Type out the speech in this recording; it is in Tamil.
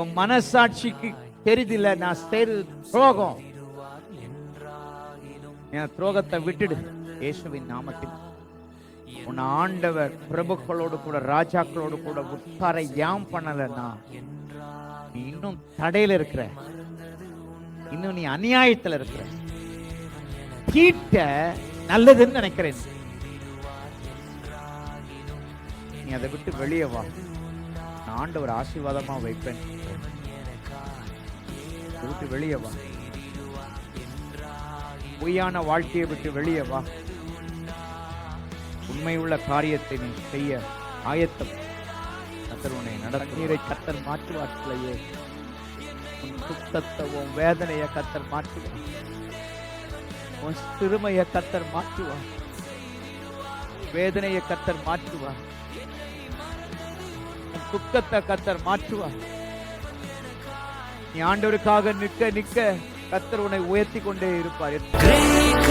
உன் மனசாட்சிக்கு தெரிதில்ல நான் செய்றது துரோகம். என் துரோகத்தை விட்டுடு. இயேசுவின் நாமத்தில். உன் ஆண்டவர் பிரபுக்களோடு கூட ராஜாக்களோடு கூட உட்கார ஏன் பண்ணலன்னா நீ இன்னும் தடையில இருக்கிற. இன்னும் நீ அநியாயத்துல இருக்கிற. தீட்ட நல்லதுன்னு நினைக்கிறேன். நீ அதை விட்டு வெளியே வா. நான் ஆண்டவர் ஆசீர்வாதமாக வைப்பேன். விட்டு வெளியே வா. பொய்யான வாழ்க்கையை விட்டு வெளியே வா. உண்மையுள்ள காரியத்தை நீ செய்ய ஆயத்தம். கத்தர் உன்னை நடந்தீரை கத்தர் மாற்றுவார்களையே உன் சுத்தத்தை உன் வேதனையை கத்தர் மாற்றுவார். உன் சிறுமையை கத்தர் மாற்றுவார். வேதனையை கத்தர் மாற்றுவார். துக்கத்தை கத்தர் மாற்றுவார். நீ ஆண்டவருக்காக நிற்க நிற்க கத்தர் உன்னை உயர்த்தி கொண்டே இருப்பார் கிரகிக்க